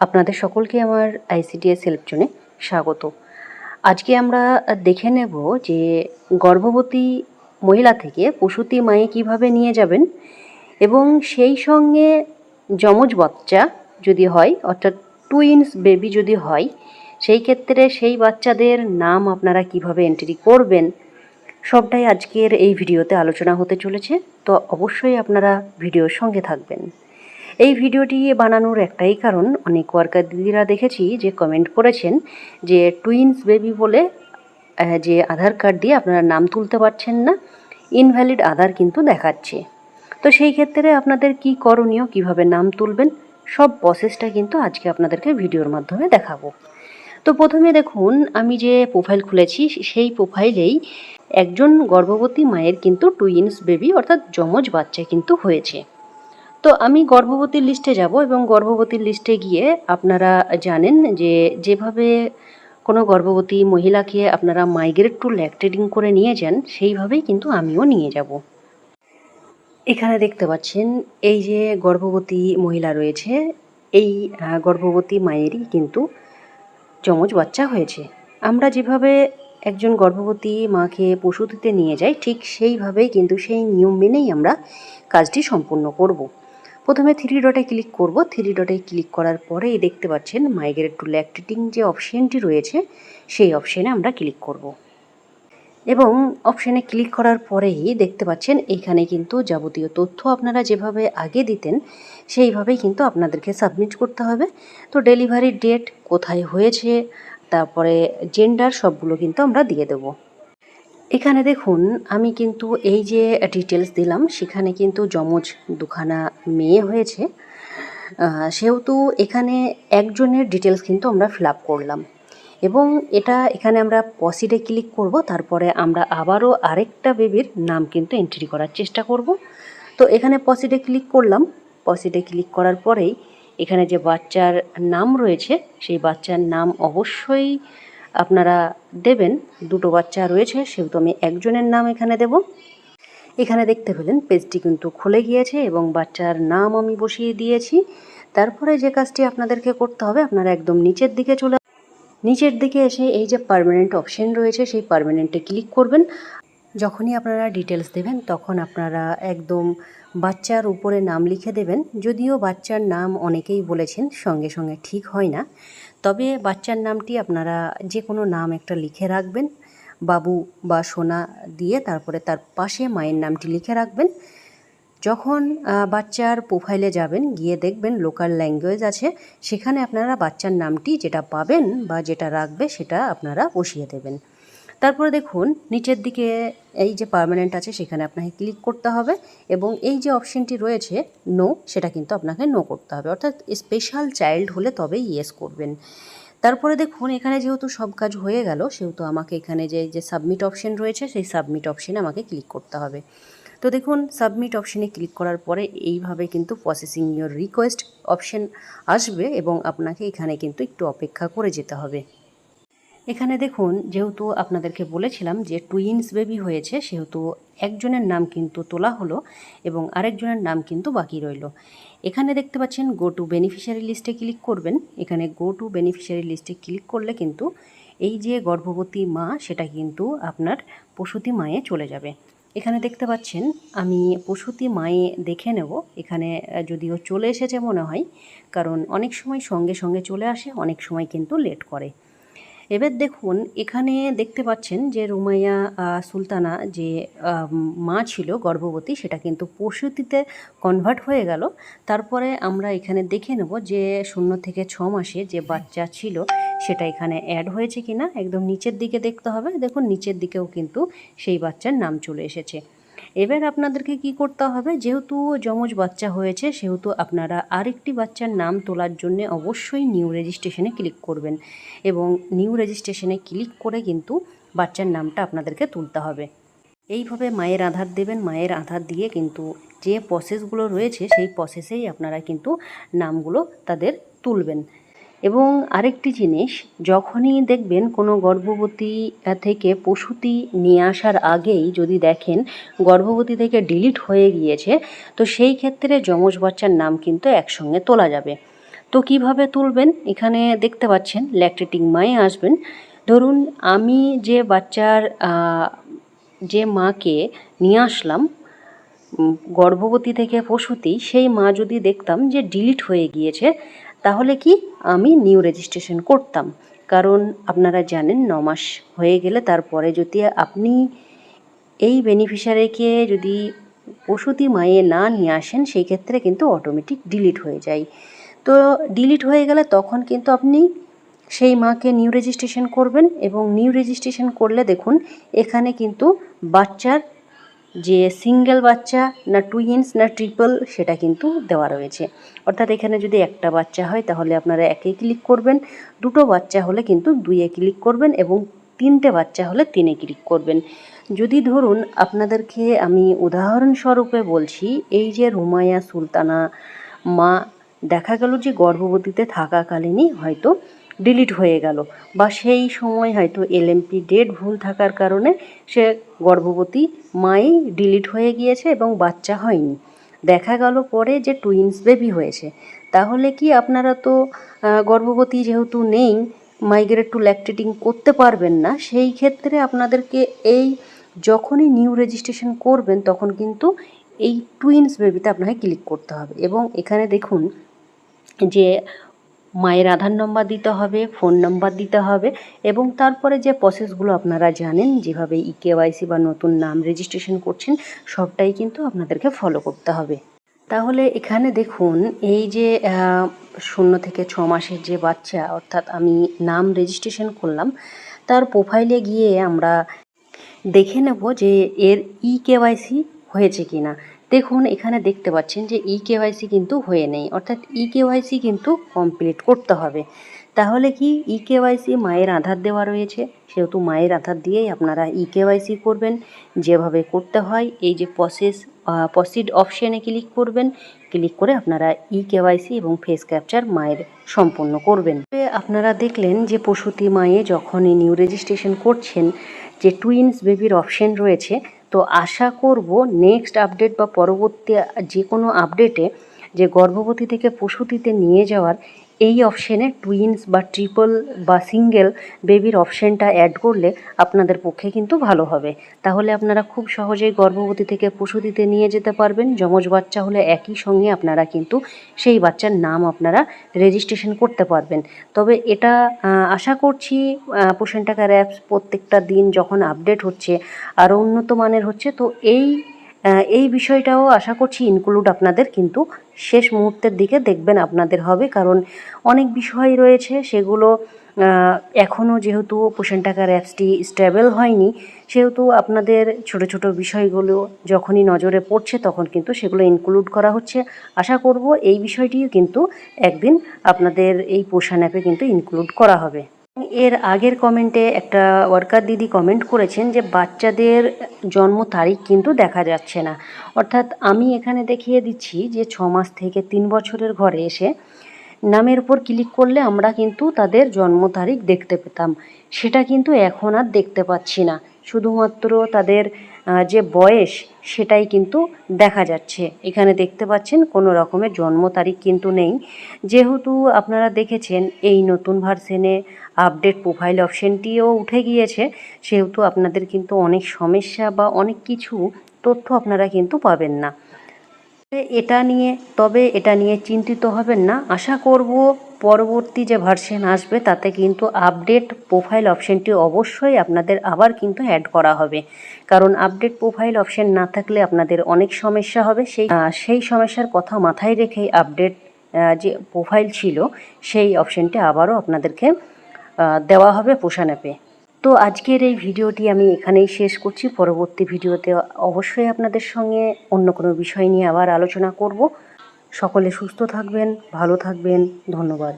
আপনাদের সকলকে আমার আইসিডিএস হেল্প জোনে স্বাগত। আজকে আমরা দেখে নেব যে গর্ভবতী মহিলা থেকে প্রসূতি মায়ে কীভাবে নিয়ে যাবেন এবং সেই সঙ্গে যমজ বাচ্চা যদি হয়, অর্থাৎ টুইনস বেবি যদি হয়, সেই ক্ষেত্রে সেই বাচ্চাদের নাম আপনারা কীভাবে এন্ট্রি করবেন, সবটাই আজকের এই ভিডিওতে আলোচনা হতে চলেছে। তো অবশ্যই আপনারা ভিডিওর সঙ্গে থাকবেন। এই ভিডিওটি বানানোর একটাই কারণ, অনেক ওয়ার্কার দিদিরা দেখেছি যে কমেন্ট করেছেন যে টুইনস বেবি বলে যে আধার কার্ড দিয়ে আপনারা নাম তুলতে পারছেন না ইনভ্যালিড আধার কিন্তু দেখাচ্ছে। তো সেই ক্ষেত্রে আপনাদের কি করণীয়, কীভাবে নাম তুলবেন, সব প্রসেসটা কিন্তু আজকে আপনাদেরকে ভিডিওর মাধ্যমে দেখাবো। তো প্রথমে দেখুন, আমি যে প্রোফাইল খুলেছি, সেই প্রোফাইলেই একজন গর্ভবতী মায়ের কিন্তু টুইনস বেবি অর্থাৎ যমজ বাচ্চা কিন্তু হয়েছে। তো আমি গর্ভবতীর লিস্টে যাব এবং গর্ভবতীর লিস্টে গিয়ে আপনারা জানেন যে যেভাবে কোনো গর্ভবতী মহিলাকে আপনারা মাইগ্রেট টু ল্যাকটেডিং করে নিয়ে যান, সেইভাবেই কিন্তু আমিও নিয়ে যাব এখানে দেখতে পাচ্ছেন, এই যে গর্ভবতী মহিলা রয়েছে, এই গর্ভবতী মায়েরই কিন্তু যমজ বাচ্চা হয়েছে আমরা যেভাবে একজন গর্ভবতী মাকে প্রসূতিতে নিয়ে যাই, ঠিক সেইভাবেই কিন্তু সেই নিয়ম মেনেই আমরা কাজটি সম্পূর্ণ করব। প্রথমে থ্রি ডটে ক্লিক করব। থ্রি ডটে ক্লিক করার পরেই দেখতে পাচ্ছেন মাইগ্রেট টু ল্যাকটেটিং যে অপশানটি রয়েছে, সেই অপশানে আমরা ক্লিক করব। এবং অপশানে ক্লিক করার পরেই দেখতে পাচ্ছেন এইখানে কিন্তু যাবতীয় তথ্য আপনারা যেভাবে আগে দিতেন সেইভাবেই কিন্তু আপনাদেরকে সাবমিট করতে হবে। তো ডেলিভারি ডেট কোথায় হয়েছে, তারপরে জেন্ডার সবগুলো কিন্তু আমরা দিয়ে দেব। এখানে দেখুন, আমি কিন্তু এই যে ডিটেলস দিলাম, সেখানে কিন্তু যমজ দুখানা মেয়ে হয়েছে। সেহেতু এখানে একজনের ডিটেলস কিন্তু আমরা ফিল করলাম। এবং এটা এখানে আমরা পসিডে ক্লিক করব, তারপরে আমরা আবারও আরেকটা বেবির নাম কিন্তু এন্ট্রি করার চেষ্টা করব। তো এখানে পসিডে ক্লিক করলাম। পসিডে ক্লিক করার পরেই এখানে যে বাচ্চার নাম রয়েছে, সেই বাচ্চার নাম অবশ্যই আপনারা দেবেন, দুটো বাচ্চা রয়েছে, সেহেতু আমি একজনের নাম এখানে দেব। এখানে দেখতে পেলেন, পেজটি কিন্তু খুলে গিয়েছে এবং বাচ্চার নাম আমি বসিয়ে দিয়েছি। তারপরে যে কাজটি আপনাদেরকে করতে হবে, আপনারা একদম নিচের দিকে চলে নিচের দিকে এসে এই যে পারমানেন্ট অপশন রয়েছে, সেই পারমানেন্টে ক্লিক করবেন। যখনই আপনারা ডিটেলস দেবেন, তখন আপনারা একদম বাচ্চার উপরে নাম লিখে দেবেন। যদিও বাচ্চার নাম অনেকেই বলেছেন, সঙ্গে সঙ্গে ঠিক হয় না। তবে বাচ্চার নামটি আপনারা যে কোনো নাম একটা লিখে রাখবেন, বাবু বা সোনা দিয়ে তারপরে তার পাশে মায়ের নামটি লিখে রাখবেন। যখন বাচ্চার প্রোফাইলে যাবেন, গিয়ে দেখবেন লোকাল ল্যাঙ্গুয়েজ আছে, সেখানে আপনারা বাচ্চার নামটি যেটা পাবেন বা যেটা রাখবে সেটা আপনারা বসিয়ে দেবেন। তারপরে দেখুন, নিচের দিকে এই যে পার্মানেন্ট আছে, সেখানে আপনাকে ক্লিক করতে হবে এবং এই যে অপশনটি রয়েছে নো সেটা কিন্তু আপনাকে নো করতে হবে। অর্থাৎ স্পেশাল চাইল্ড হলে তবেই ইয়েস করবেন। তারপরে দেখুন, এখানে যেহেতু সব কাজ হয়ে গেল, সেহেতু আমাকে এখানে যে যে সাবমিট অপশন রয়েছে, সেই সাবমিট অপশানে আমাকে ক্লিক করতে হবে। তো দেখুন সাবমিট অপশানে ক্লিক করার পরে এইভাবে কিন্তু প্রসেসিং ইয়োর রিকোয়েস্ট অপশন আসবে এবং আপনাকে এখানে কিন্তু একটু অপেক্ষা করে যেতে হবে। এখানে দেখুন, যেহেতু আপনাদেরকে বলেছিলাম যে টুইনস বেবি হয়েছে, সেহেতু একজনের নাম কিন্তু তোলা হলো এবং আরেকজনের নাম কিন্তু বাকি রইল। এখানে দেখতে পাচ্ছেন গো টু বেনিফিশিয়ারি লিস্টে ক্লিক করবেন। এখানে গো টু বেনিফিশিয়ারি লিস্টে ক্লিক করলে কিন্তু এই যে গর্ভবতী মা, সেটা কিন্তু আপনার প্রসূতি মায়ে চলে যাবে। এখানে দেখতে পাচ্ছেন, আমি প্রসূতি মায়ে দেখে নেব। এখানে যদিও চলে এসেছে মনে হয়, কারণ অনেক সময় সঙ্গে সঙ্গে চলে আসে, অনেক সময় কিন্তু লেট করে। এবার দেখুন, এখানে দেখতে পাচ্ছেন যে রুমাইয়া সুলতানা যে মা ছিল, গর্ভবতী, সেটা কিন্তু প্রসূতিতে কনভার্ট হয়ে গেল। তারপরে আমরা এখানে দেখে নেব যে শূন্য থেকে ছ মাসে যে বাচ্চা ছিল, সেটা এখানে অ্যাড হয়েছে কিনা। একদম নিচের দিকে দেখতে হবে। দেখুন, নিচের দিকেও কিন্তু সেই বাচ্চার নাম চলে এসেছে। এবার আপনাদেরকে কি করতে হবে? যেহেতু যমজ বাচ্চা হয়েছে, সেহেতু আপনারা আরেকটি বাচ্চার নাম তোলার জন্য অবশ্যই নিউ রেজিস্ট্রেশনে ক্লিক করবেন। এবং নিউ রেজিস্ট্রেশনে ক্লিক করে কিন্তু বাচ্চার নামটা আপনাদেরকে তুলতে হবে। এইভাবে মায়ের আধার দেবেন, মায়ের আধার দিয়ে কিন্তু যে প্রসেসগুলো রয়েছে, সেই প্রসেসেই আপনারা কিন্তু নামগুলো তাদের তুলবেন। এবং আরেকটি জিনিস, যখনই দেখবেন কোনো গর্ভবতী থেকে প্রসূতি নিয়ে আসার আগেই যদি দেখেন গর্ভবতী থেকে ডিলিট হয়ে গিয়েছে, তো সেই ক্ষেত্রে যমজ বাচ্চার নাম কিন্তু একসঙ্গে তোলা যাবে। তো কীভাবে তুলবেন? এখানে দেখতে পাচ্ছেন ল্যাকটেটিং মায়ে আসবেন। ধরুন আমি যে বাচ্চার যে মাকে নিয়ে আসলাম গর্ভবতী থেকে প্রসূতি সেই মা যদি দেখতাম যে ডিলিট হয়ে গিয়েছে তাহলে কি আমি নিউ রেজিস্ট্রেশন করতাম? কারণ আপনারা জানেন ন মাস হয়ে গেলে তারপরে যদি আপনি এই বেনিফিশিয়ারিকে যদি প্রসূতি মায়ে না নিয়ে আসেন, সেই ক্ষেত্রে কিন্তু অটোমেটিক ডিলিট হয়ে যায়। তো ডিলিট হয়ে গেলে তখন কিন্তু আপনি সেই মাকে নিউ রেজিস্ট্রেশন করবেন এবং নিউ রেজিস্ট্রেশন করলে দেখুন, এখানে কিন্তু বাচ্চার যে সিঙ্গেল বাচ্চা না টু টুইন্স না ট্রিপল সেটা কিন্তু দেওয়া রয়েছে। অর্থাৎ এখানে যদি একটা বাচ্চা হয়, তাহলে আপনারা একে ক্লিক করবেন। দুটো বাচ্চা হলে কিন্তু দুইয়ে ক্লিক করবেন এবং তিনটে বাচ্চা হলে তিনে ক্লিক করবেন। যদি ধরুন আপনাদেরকে আমি উদাহরণস্বরূপে বলছি, এই যে রুমায়া সুলতানা মা, দেখা গেল যে গর্ভবতীতে থাকাকালীনই হয়তো ডিলিট হয়ে গেল। বা সেই সময় হয়তো এলএমপি ডেট ভুল থাকার কারণে সে গর্ভবতী মাই ডিলিট হয়ে গিয়েছে এবং বাচ্চা হয়নি। দেখা গেল পরে যে টুইন্স বেবি হয়েছে। তাহলে কি আপনারা তো গর্ভবতী যেহেতু নেই মাইগ্রেট টু ল্যাকটেটিং করতে পারবেন না, সেই ক্ষেত্রে আপনাদেরকে এই যখনই নিউ রেজিস্ট্রেশন করবেন, তখন কিন্তু এই টুইন্স বেবিতে আপনাকে ক্লিক করতে হবে। এবং এখানে দেখুন যে মায়ের আধার নম্বর দিতে হবে, ফোন নাম্বার দিতে হবে এবং তারপরে যে প্রসেসগুলো আপনারা জানেন, যেভাবে ই কেওয়াইসি বা নতুন নাম রেজিস্ট্রেশন করছেন, সবটাই কিন্তু আপনাদেরকে ফলো করতে হবে। তাহলে এখানে দেখুন, এই যে শূন্য থেকে ছ মাসের যে বাচ্চা, অর্থাৎ আমি নাম রেজিস্ট্রেশন করলাম, তার প্রোফাইলে গিয়ে আমরা দেখে নেব যে এর ই কেওয়াইসি হয়েছে কি না দেখুন, এখানে দেখতে পাচ্ছেন যে ই কেওয়াইসি কিন্তু হয়ে নেই। অর্থাৎ ই কেওয়াইসি কিন্তু কমপ্লিট করতে হবে। তাহলে কি ই কেওয়াইসি মায়ের আধার দেওয়া রয়েছে? সেহেতু মায়ের আধার দিয়েই আপনারা ই কেওয়াইসি করবেন। যেভাবে করতে হয়, এই যে প্রসেস প্রসিড অপশানে ক্লিক করবেন। ক্লিক করে আপনারা ই কেওয়াইসি এবং ফেস ক্যাপচার মায়ের সম্পন্ন করবেন। আপনারা দেখলেন যে প্রসূতি মায়ে যখনই নিউ রেজিস্ট্রেশন করছেন, যে টুইন্স বেবির অপশন রয়েছে তো আশা করব নেক্সট আপডেট বা পরবর্তী যে কোনো আপডেটে যে গর্ভবতী থেকে প্রসূতিতে নিয়ে যাওয়ার এই অপশানে টুইন্স বা ট্রিপল বা সিঙ্গেল বেবির অপশানটা অ্যাড করলে আপনাদের পক্ষে কিন্তু ভালো হবে। তাহলে আপনারা খুব সহজেই গর্ভবতী থেকে প্রসূতিতে নিয়ে যেতে পারবেন। যমজ বাচ্চা হলে একই সঙ্গে আপনারা কিন্তু সেই বাচ্চার নাম আপনারা রেজিস্ট্রেশন করতে পারবেন। তবে এটা আশা করছি পোষণ টাকার অ্যাপস প্রত্যেকটা দিন যখন আপডেট হচ্ছে, আরও উন্নত মানের হচ্ছে, তো এই এই বিষয়টাও আশা করছি ইনক্লুড আপনাদের, কিন্তু শেষ মুহূর্তের দিকে দেখবেন আপনাদের হবে, কারণ অনেক বিষয় রয়েছে সেগুলো এখনও যেহেতু পোষণ টাকার অ্যাপসটি স্টেবল হয়নি, সেহেতু আপনাদের ছোট ছোট বিষয়গুলো যখনই নজরে পড়ছে তখন কিন্তু সেগুলো ইনক্লুড করা হচ্ছে। আশা করব এই বিষয়টিও কিন্তু একদিন আপনাদের এই পোষণ অ্যাপে কিন্তু ইনক্লুড করা হবে। এর আগের কমেন্টে একটা ওয়ার্কার দিদি কমেন্ট করেছেন যে, বাচ্চাদের জন্ম তারিখ কিন্তু দেখা যাচ্ছে না। অর্থাৎ আমি এখানে দেখিয়ে দিচ্ছি যে, ছ মাস থেকে তিন বছরের ঘরে এসে নামের উপর ক্লিক করলে আমরা কিন্তু তাদের জন্ম তারিখ দেখতে পেতাম। সেটা কিন্তু এখন আর দেখতে পাচ্ছি না। শুধুমাত্র তাদের যে বয়স, সেটাই কিন্তু দেখা যাচ্ছে। এখানে দেখতে পাচ্ছেন, কোনো রকমের জন্ম তারিখ কিন্তু নেই। যেহেতু আপনারা দেখেছেন, এই নতুন ভার্সনে আপডেট প্রোফাইল অপশানটিও উঠে গিয়েছে, সেহেতু আপনাদের কিন্তু অনেক সমস্যা বা অনেক কিছু তথ্য আপনারা কিন্তু পাবেন না। এটা নিয়ে, তবে এটা নিয়ে চিন্তিত হবেন না। আশা করব পরবর্তী যে ভার্সন আসবে, তাতে কিন্তু আপডেট প্রোফাইল অপশনটি অবশ্যই আপনাদের আবার কিন্তু অ্যাড করা হবে। কারণ আপডেট প্রোফাইল অপশান না থাকলে আপনাদের অনেক সমস্যা হবে। সেই সেই সমস্যার কথা মাথায় রেখেই আপডেট যে প্রোফাইল ছিল, সেই অপশানটি আবারও আপনাদেরকে দেওয়া হবে পোষণ অ্যাপে তো আজকের এই ভিডিওটি আমি এখানেই শেষ করছি। পরবর্তী ভিডিওতে অবশ্যই আপনাদের সঙ্গে অন্য কোনো বিষয় নিয়ে আবার আলোচনা করব। সকলে সুস্থ থাকবেন, ভালো থাকবেন, ধন্যবাদ।